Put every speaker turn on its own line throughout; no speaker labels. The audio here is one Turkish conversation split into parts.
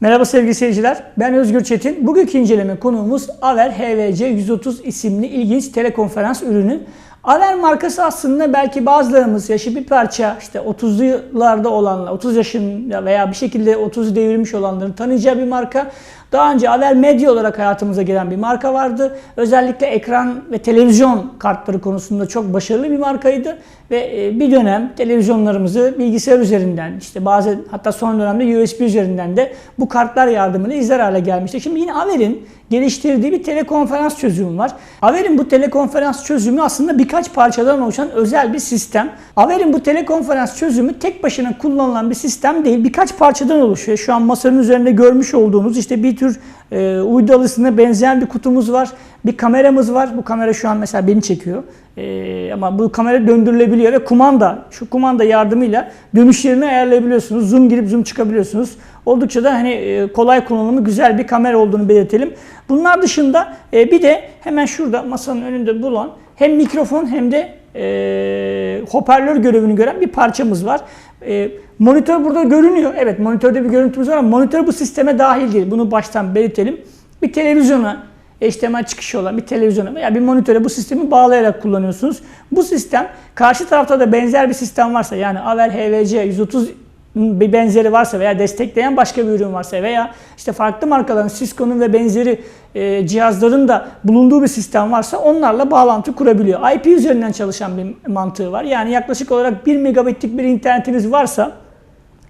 Merhaba sevgili seyirciler. Ben Özgür Çetin. Bugünkü inceleme konuğumuz Aver HVC 130 isimli ilginç telekonferans ürünü. Aver markası aslında belki bazılarımız yaşı bir parça işte 30'lu yıllarda olanlar, 30 yaşında veya bir şekilde 30 devirmiş olanların tanıyacağı bir marka. Daha önce Aver Medya olarak hayatımıza giren bir marka vardı. Özellikle ekran ve televizyon kartları konusunda çok başarılı bir markaydı. Ve e, bir dönem televizyonlarımızı bilgisayar üzerinden işte bazı hatta son dönemde USB üzerinden de bu kartlar yardımıyla izler hale gelmişti. Şimdi yine Aver'in geliştirdiği bir telekonferans çözümü var. Aver'in bu telekonferans çözümü aslında birkaç parçadan oluşan özel bir sistem. Aver'in bu telekonferans çözümü tek başına kullanılan bir sistem değil. Birkaç parçadan oluşuyor. Şu an masanın üzerinde görmüş olduğunuz işte bir tür e, uydu alısına benzeyen bir kutumuz var. Bir kameramız var. Bu kamera şu an mesela beni çekiyor. E, ama bu kamera döndürülebiliyor ve kumanda, şu kumanda yardımıyla dönüşlerini ayarlayabiliyorsunuz. Zoom girip zoom çıkabiliyorsunuz. Oldukça da hani e, kolay kullanımı güzel bir kamera olduğunu belirtelim. Bunlar dışında e, bir de hemen şurada masanın önünde bulunan hem mikrofon hem de e, hoparlör görevini gören bir parçamız var. E, monitör burada görünüyor. Evet monitörde bir görüntümüz var ama monitör bu sisteme dahil değil. Bunu baştan belirtelim. Bir televizyona HDMI çıkışı olan bir televizyona veya bir monitöre bu sistemi bağlayarak kullanıyorsunuz. Bu sistem karşı tarafta da benzer bir sistem varsa yani Aver HVC 130 bir benzeri varsa veya destekleyen başka bir ürün varsa veya işte farklı markaların Cisco'nun ve benzeri e, cihazların da bulunduğu bir sistem varsa onlarla bağlantı kurabiliyor. IP üzerinden çalışan bir mantığı var. Yani yaklaşık olarak 1 megabitlik bir internetiniz varsa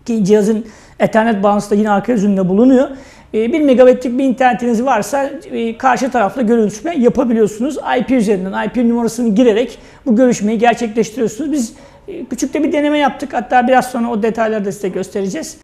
ki cihazın Ethernet bağlantısı da yine arka yüzünde bulunuyor. 1 megabitlik bir internetiniz varsa e, karşı tarafla görüşme yapabiliyorsunuz. IP üzerinden IP numarasını girerek bu görüşmeyi gerçekleştiriyorsunuz. Biz e, küçük de bir deneme yaptık. Hatta biraz sonra o detayları da size göstereceğiz.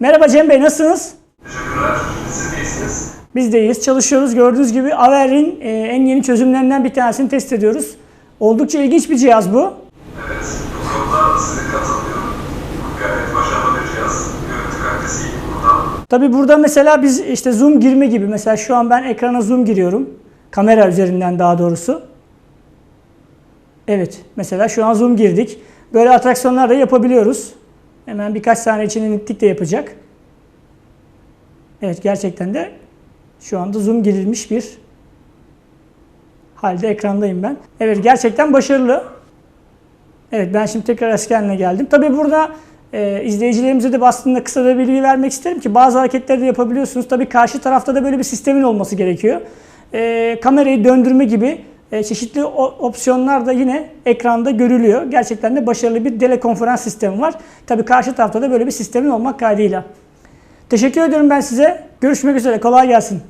Merhaba Cem Bey nasılsınız?
Teşekkürler. Siz de iyisiniz.
Biz de iyiyiz. Çalışıyoruz. Gördüğünüz gibi Aver'in e, en yeni çözümlerinden bir tanesini test ediyoruz. Oldukça ilginç bir cihaz bu.
Evet, bu konuda size katılıyorum. Gayet başarılı bir cihaz. Görüntü kalitesi iyi burada.
Tabi burada mesela biz işte zoom girme gibi mesela şu an ben ekrana zoom giriyorum. Kamera üzerinden daha doğrusu. Evet mesela şu an zoom girdik. Böyle atraksiyonlar da yapabiliyoruz. Hemen birkaç saniye içinde netlik de yapacak. Evet gerçekten de şu anda zoom girilmiş bir halde ekrandayım ben. Evet gerçekten başarılı. Evet ben şimdi tekrar eski haline geldim. Tabii burada e, izleyicilerimize de aslında kısa bir bilgi vermek isterim ki bazı hareketleri de yapabiliyorsunuz. Tabii karşı tarafta da böyle bir sistemin olması gerekiyor. E, kamerayı döndürme gibi e, çeşitli opsiyonlar da yine ekranda görülüyor. Gerçekten de başarılı bir telekonferans sistemi var. Tabii karşı tarafta da böyle bir sistemin olmak kaydıyla. Teşekkür ediyorum ben size. Görüşmek üzere. Kolay gelsin.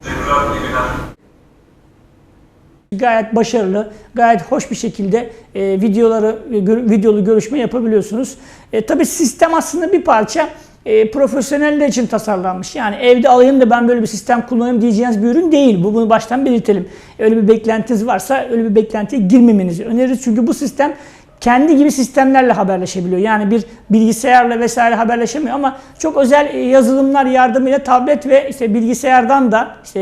Gayet başarılı, gayet hoş bir şekilde e, videoları, gör- videolu görüşme yapabiliyorsunuz. E, tabii sistem aslında bir parça e, profesyoneller için tasarlanmış. Yani evde alayım da ben böyle bir sistem kullanayım diyeceğiniz bir ürün değil bu. Bunu baştan belirtelim. Öyle bir beklentiniz varsa öyle bir beklentiye girmemenizi öneririz. Çünkü bu sistem kendi gibi sistemlerle haberleşebiliyor. Yani bir bilgisayarla vesaire haberleşemiyor ama çok özel e, yazılımlar yardımıyla tablet ve işte bilgisayardan da işte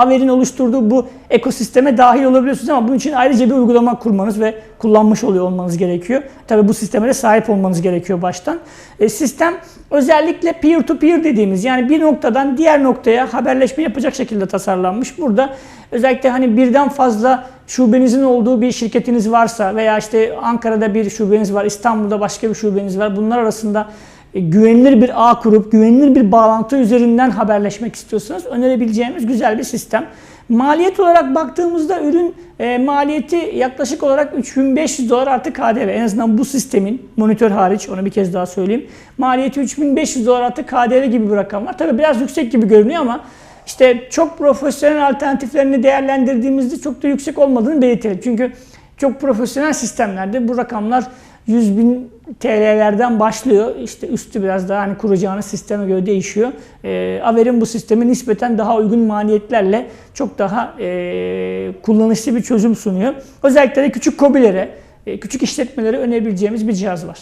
e, Aver'in oluşturduğu bu ekosisteme dahil olabiliyorsunuz ama bunun için ayrıca bir uygulama kurmanız ve kullanmış oluyor olmanız gerekiyor. Tabii bu sisteme de sahip olmanız gerekiyor baştan. E, sistem özellikle peer to peer dediğimiz yani bir noktadan diğer noktaya haberleşme yapacak şekilde tasarlanmış. Burada özellikle hani birden fazla şubenizin olduğu bir şirketiniz varsa veya işte Ankara'da bir şubeniz var, İstanbul'da başka bir şubeniz var. Bunlar arasında güvenilir bir ağ kurup güvenilir bir bağlantı üzerinden haberleşmek istiyorsanız önerebileceğimiz güzel bir sistem. Maliyet olarak baktığımızda ürün e, maliyeti yaklaşık olarak 3500 dolar artı KDV. En azından bu sistemin monitör hariç onu bir kez daha söyleyeyim. Maliyeti 3500 dolar artı KDV gibi bir rakam var. Tabii biraz yüksek gibi görünüyor ama işte çok profesyonel alternatiflerini değerlendirdiğimizde çok da yüksek olmadığını belirtelim. Çünkü çok profesyonel sistemlerde bu rakamlar 100 bin TL'lerden başlıyor. İşte üstü biraz daha hani kuracağınız sisteme göre değişiyor. Ee, Aver'in bu sistemi nispeten daha uygun maliyetlerle çok daha e, kullanışlı bir çözüm sunuyor. Özellikle de küçük kobilere, e, küçük işletmelere önerebileceğimiz bir cihaz var.